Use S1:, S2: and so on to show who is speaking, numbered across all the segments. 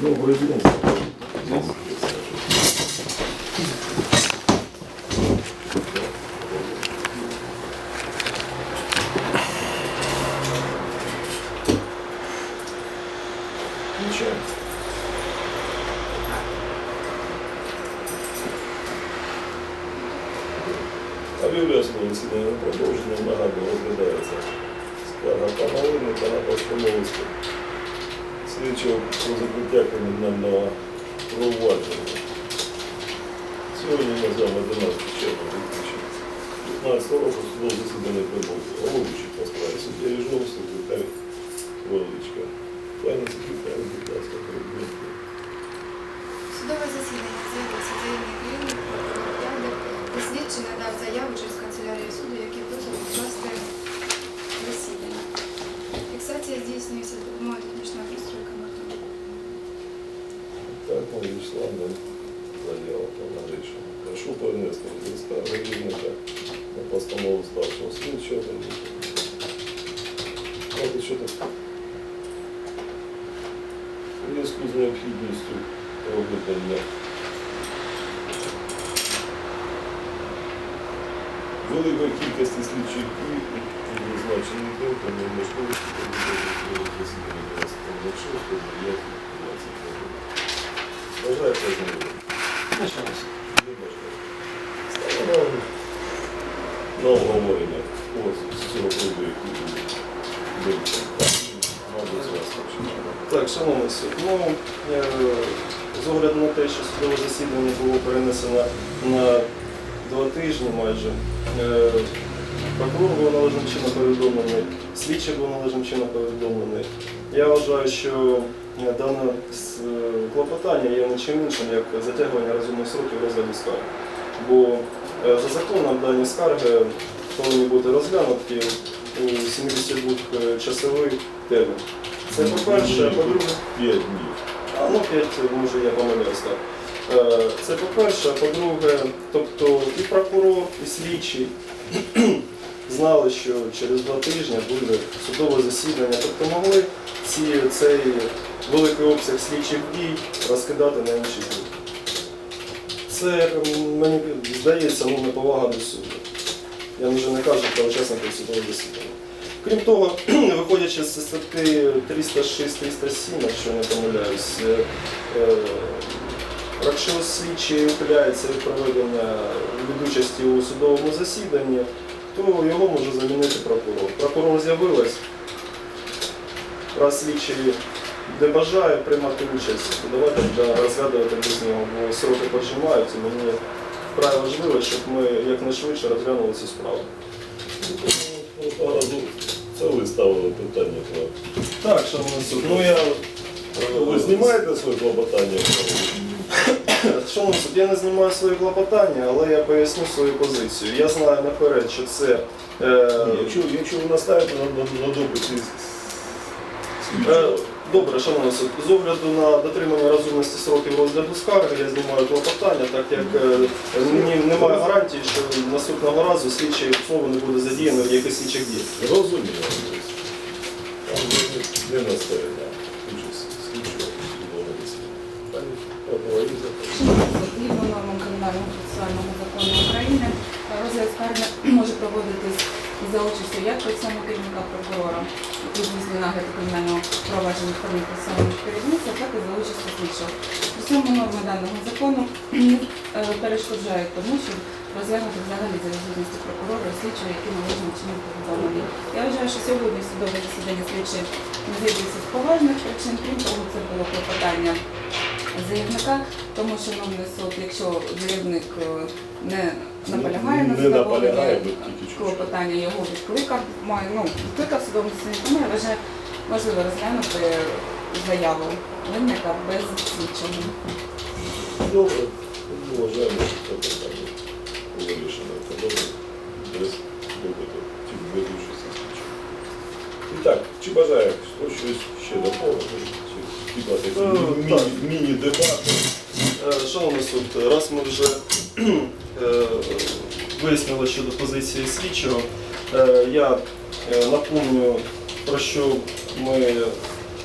S1: Добрый день. Ничего. Об'являю слово засідання продовження нагадую розглядається скарга постанову слідчого про закриття кримінального провадження. Сьогодні ми з вами 11 червня 2015 року судове засідання прибув головуючий по справі суддя Ріжов, секретар Величка. Пані секретар, будь ласка, перебудьте.
S2: Судове засідання з'явився заявник Лінник, прокурор Ядер, де слідчий надав заяву через канцелярію суду,
S1: великої кількості слідчих дій і визначених днів, тому можливості засідання 26 9 20 Бажаєте знайомі? Не бажаю. Ставимо на обговорення з цього приводу, який.
S3: Так, шановний суд, ну, е, з огляду на те, що судове засідання було перенесено на два тижні майже, е, прокурор був належним чином повідомлений, слідчий був належним чином повідомлений. Я вважаю, що е, дане е, клопотання є нічим іншим, як затягування розумних сроків розгляду скарги. Бо за законом дані скарги повинні бути розглянуті у 72-часовий термін. Це по-перше, а по-друге,
S1: П'ять днів.
S3: а ну п'ять, може я помиляюсь так. Е, Це по-перше, а по-друге, тобто і прокурор, і слідчий знали, що через два тижні буде судове засідання, тобто могли ці, цей великий обсяг слідчих дій розкидати на інші дні. Це, мені здається, ну, неповага до суду. Я вже не кажу про учасників судового засідання. Крім того, виходячи з статті 306-307, якщо не помиляюсь, е, е, якщо слідчий ухиляється від проведення від участі у судовому засіданні, то його може замінити прокурор. Прокурор з'явилась, раз слідчий не бажає приймати участь, то давайте розглядувати без нього, бо сроки поджимаються. Мені вкрай важливо, щоб ми якнайшвидше розглянули цю справу.
S1: Це ви ставили питання. про-
S3: Так, шановний суд, ну я
S1: Ви знімаєте своє клопотання?
S3: Шановний суд, я не знімаю свої клопотання, але я поясню свою позицію. Я знаю наперед, що це. Е,
S1: Якщо, якщо ви настаєте на, на, на допиті
S3: е, добре, шановний суд, з огляду на дотримання розумності сроків розгляду скарги, я знімаю клопотання, так як е, мені немає гарантії, що наступного разу слідчий знову не буде задіяно в якихось слідчих дій.
S1: розуміло. Там не, не настояння. Участь слідчого судового засідання. Пані Павлова, запитання?
S4: Згідно нормам Кримінального процесуального закону України, розгляд скарги може проводитись за участю як процесуального керівника прокурора, який здійснює нагляд кримінального провадження сторони процесуального керівництва, так і за участю слідчого. При цьому норми даного закону е, перешкоджають тому, щоб розглянути взагалі за відсутності прокурора слідчого, які належним чином повідомлені. Я вважаю, що сьогодні судове засідання слідчі не з'явиться з поважних причин, крім того, це було клопотання заявника, тому шановний суд, якщо заявник е, не наполягає на
S1: Не наполягає,
S4: задоволенні
S1: бо
S4: клопотання, його відкликав, має, ну, відкликав судовому засіданні, тому я вважаю, можливо розглянути заяву винника без слідчого.
S1: Добре, вважаємо, що це питання вирішено без допиту, чи без участі слідчого. І так, чи бажає хтось щось ще доповнити,
S3: Е,
S1: міні-
S3: так.
S1: міні-дебати?
S3: Е, Шановний суд, раз ми вже е, вияснили щодо позиції слідчого, е, я е, напомню, про що ми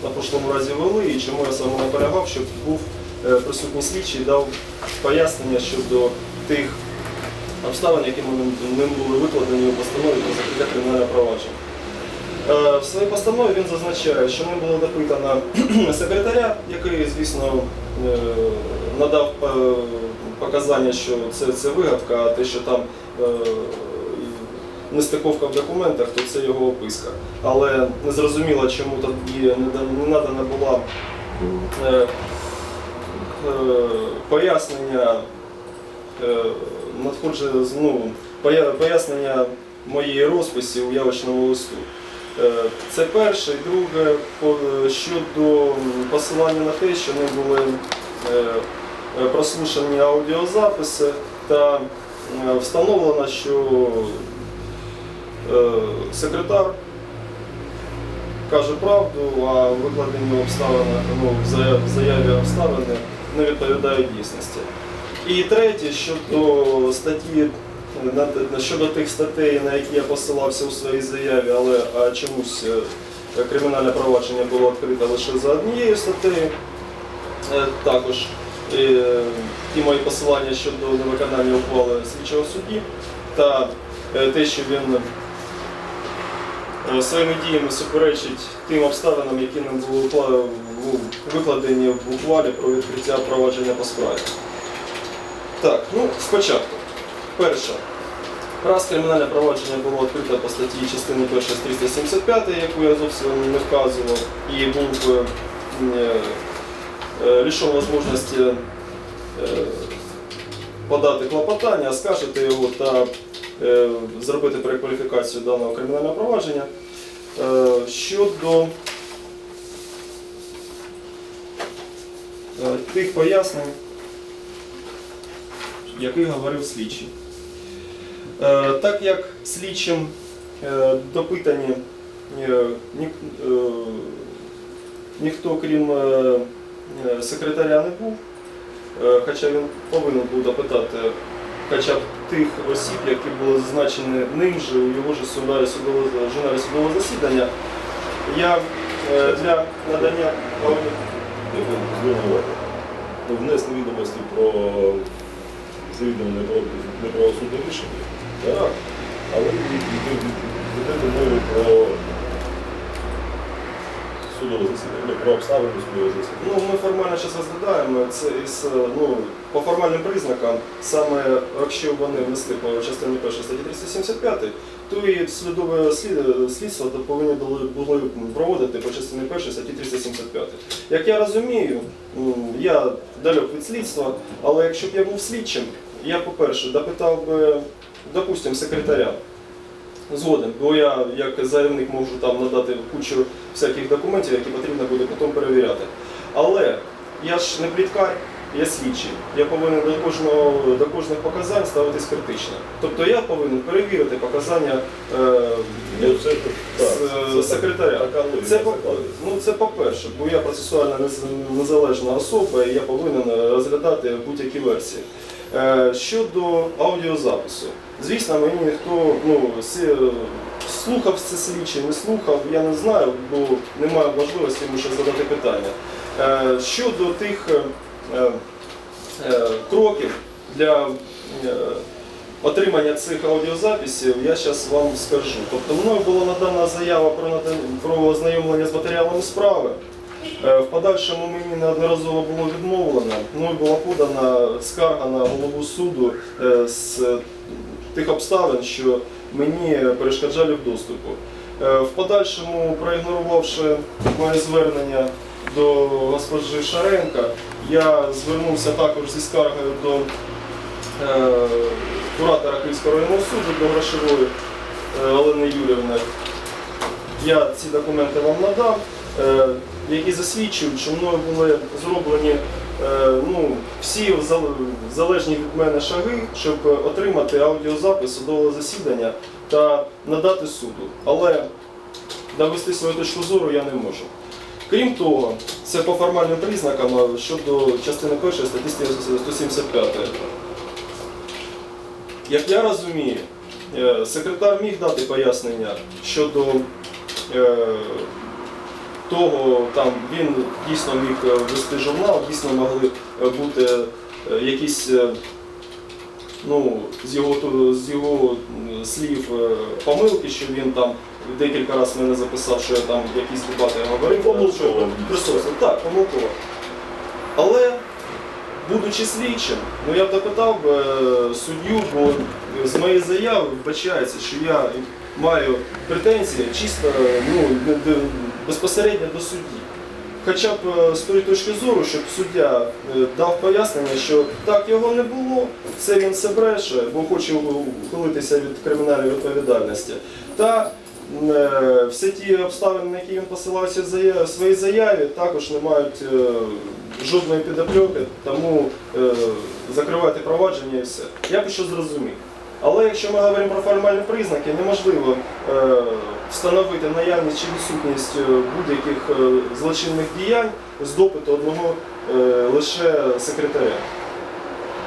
S3: на прошлому разі вели і чому я саме наполягав, щоб був е, присутній слідчий і дав пояснення щодо тих обставин, які ним були викладені у постанові про закриття кримінального провадження. Е, В своїй постанові він зазначає, що ним було допитано секретаря, який, звісно, е, надав е, показання, що це, це вигадка, а те, що там нестиковка в документах, то це його описка. Але не зрозуміло, чому тоді не надана була пояснення надходження, ну, пояснення моєї розписі у явочному листу. Е, Це перше. І друге, щодо посилання на те, що не були е, е, прослушані аудіозаписи та е, встановлено, що е, секретар каже правду, а викладені обставини, ну, в заяві обставини не відповідають дійсності. І третє, щодо статті, щодо тих статей, на які я посилався у своїй заяві, але а чомусь е, кримінальне провадження було відкрите лише за однією статтею. Е, Також е, ті мої посилання щодо невиконання ухвали слідчого судді та е, те, що він е, своїми діями суперечить тим обставинам, які нам були викладені в ухвалі про відкриття провадження по справі. Так, ну спочатку. Перше. Раз кримінальне провадження було відкрите по статті частини 1 з 375, яку я зовсім не вказував, і був е, е, е, можливості е, подати клопотання, оскаржити його та зробити перекваліфікацію даного кримінального провадження. Щодо тих пояснень, яких говорив слідчий. Е, Так як слідчим е, допитані е, ні- ніхто, крім секретаря, не був, хоча він повинен був допитати хоча б тих осіб, які були зазначені ним же у його ж журналі судового, судового засідання, я для надання
S1: звинувати. Ну, внесли відомості про завідомо неправ- неправосудне рішення, так? але ведете мову про судове засідання, ну, про обставини судового засідання.
S3: Ну, ми формально зараз розглядаємо це із, ну, по формальним признакам, саме якщо вони внесли по частині 1 статті 375, то і слідове слід- слідство повинні були, проводити по частині 1 статті 375. Як я розумію, я далек від слідства, але якщо б я був слідчим, я, по-перше, допитав би, допустимо, секретаря. Згоден, бо я як заявник можу там надати кучу всяких документів, які потрібно буде потім перевіряти. Але я ж не пліткар, я слідчий. Я повинен до кожного до кожних показань ставитись критично. Тобто я повинен перевірити показання е,
S1: Ну, це, так, це
S3: секретаря. це, ну, це по-перше, бо я процесуальна незалежна особа і я повинен е, розглядати будь-які версії. Е, Щодо аудіозапису, звісно, мені ніхто ну, сі- слухав це слідчий, не слухав, я не знаю, бо немає можливості йому ще задати питання. Е, Щодо тих е, е, е, кроків для е, отримання цих аудіозаписів, я зараз вам скажу. Тобто мною була надана заява про, ознайомлення з матеріалами справи. Е, В подальшому мені неодноразово було відмовлено. Мною була подана скарга на голову суду е, з тих обставин, що мені перешкоджали в доступу. Е, В подальшому, проігнорувавши моє звернення до госпожи Шаренка, я звернувся також зі скаргою до е, куратора Київського районного суду до Грошової е, Олени Юрівни. Я ці документи вам надав, е, які засвідчують, що мною були зроблені ну, всі залежні від мене шаги, щоб отримати аудіозапис судового засідання та надати суду. Але довести свою точку зору я не можу. Крім того, це по формальним признакам щодо частини 1 статті 175. Як я розумію, е, секретар міг дати пояснення щодо е, того, там він дійсно міг е, вести журнал, дійсно могли бути якісь. Ну, з його з його слів помилки, що він там декілька разів мене записав, що я там якісь дебати говорив.
S1: Помилково.
S3: Присутствую. Так, помилково. Але, будучи слідчим, ну я б допитав би е, суддю, бо з моєї заяви вбачається, що я маю претензії чисто ну, безпосередньо до судді. Хоча б е, з тої точки зору, щоб суддя е, дав пояснення, що так його не було, це він все бреше, бо хоче ухилитися від кримінальної відповідальності. Та всі ті обставини, на які він посилався в своїй заяві, також не мають е, жодної підопльоки, тому е, закривати провадження і все. Я б що зрозумів. Але якщо ми говоримо про формальні признаки, неможливо е, встановити наявність чи відсутність е, будь-яких е, злочинних діянь з допиту одного е, лише секретаря.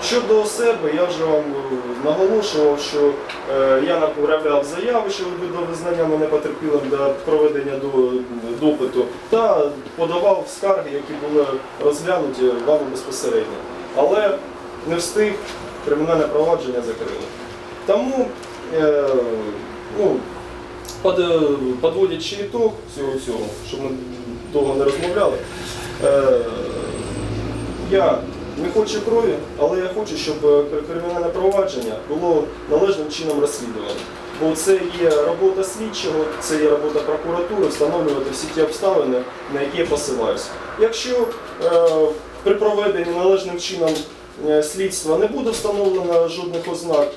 S3: Щодо себе, я вже вам е, наголошував, що е, я направляв заяви щодо визнання мене потерпілим для проведення допиту та подавав скарги, які були розглянуті вами безпосередньо. Але не встиг, кримінальне провадження закрили. Тому, е, ну, под, подводячи ітог всього щоб ми довго не розмовляли, я не хочу крові, але я хочу, щоб е, кримінальне провадження було належним чином розслідуване. Бо це є робота слідчого, це є робота прокуратури, встановлювати всі ті обставини, на які я посилаюся. Якщо е, при проведенні належним чином е, слідства не буде встановлено жодних ознак,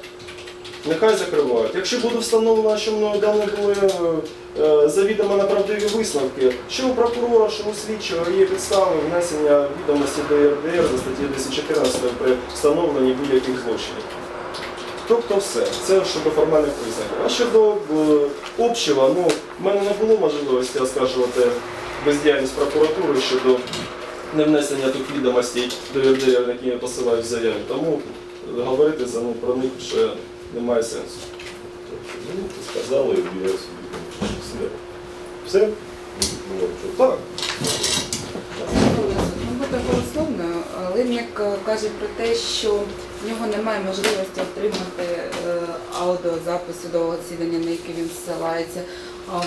S3: нехай закривають. Якщо буде встановлено, що мною дані були е, е, завідомо неправдиві висновки, що у прокурора, що у слідчого є підстави внесення відомості до ЄРДР за статтю 214 при встановленні будь-яких злочинів. Тобто все, це щодо формальних признаків. А щодо е, общого, ну, в мене не було можливості оскаржувати бездіяльність прокуратури щодо невнесення тут відомостей до ЄРДР, які я посилаю в заяві. Тому говорити за ну, про них ще немає сенсу.
S1: Ну, сказали, і я собі все. Все? Ну, що
S3: Так.
S4: Ну, бути голословно, Ливник е, каже про те, що в нього немає можливості отримати е, аудіозапис судового засідання, на яке він зсилається.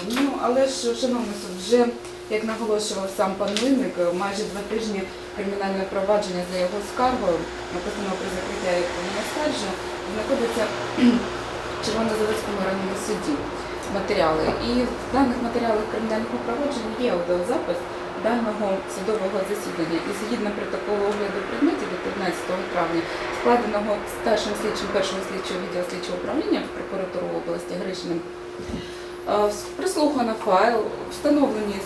S4: Ну, але ж, шановний суд, вже, як наголошував сам пан Ливник, е, майже два тижні кримінальне провадження за його скаргою, написано про закриття якого не знаходиться в Червонозаводському районному суді матеріали. І в даних матеріалах кримінального провадження є аудіозапис даного судового засідання. І згідно протоколу огляду предметів від 15 травня, складеного старшим слідчим першого слідчого відділу слідчого управління прокуратури області Гришиним, е, прислухано файл, встановлені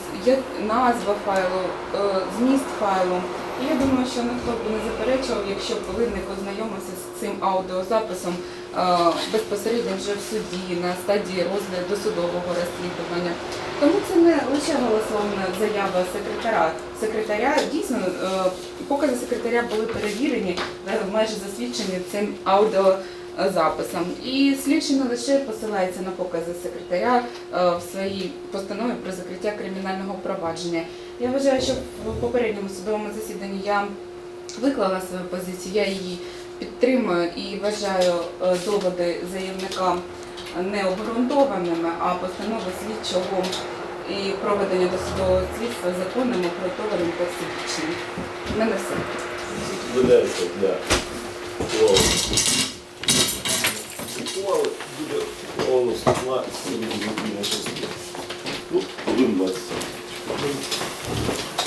S4: назва файлу, е, зміст файлу. І я думаю, що ніхто б не заперечував, якщо повинник ознайомився цим аудіозаписом е, безпосередньо вже в суді на стадії розгляду судового розслідування. Тому це не лише голословна заява секретаря. Секретаря дійсно е, покази секретаря були перевірені, е, майже засвідчені цим аудіозаписом. І слідчий не лише посилається на покази секретаря в своїй постанові про закриття кримінального провадження. Я вважаю, що в попередньому судовому засіданні я виклала свою позицію, я її підтримую і вважаю е, доводи заявника необґрунтованими, а постанови слідчого і проведення досудового слідства законним, обґрунтованим та всебічним. В мене все.
S1: Видається для Ну, 1.27.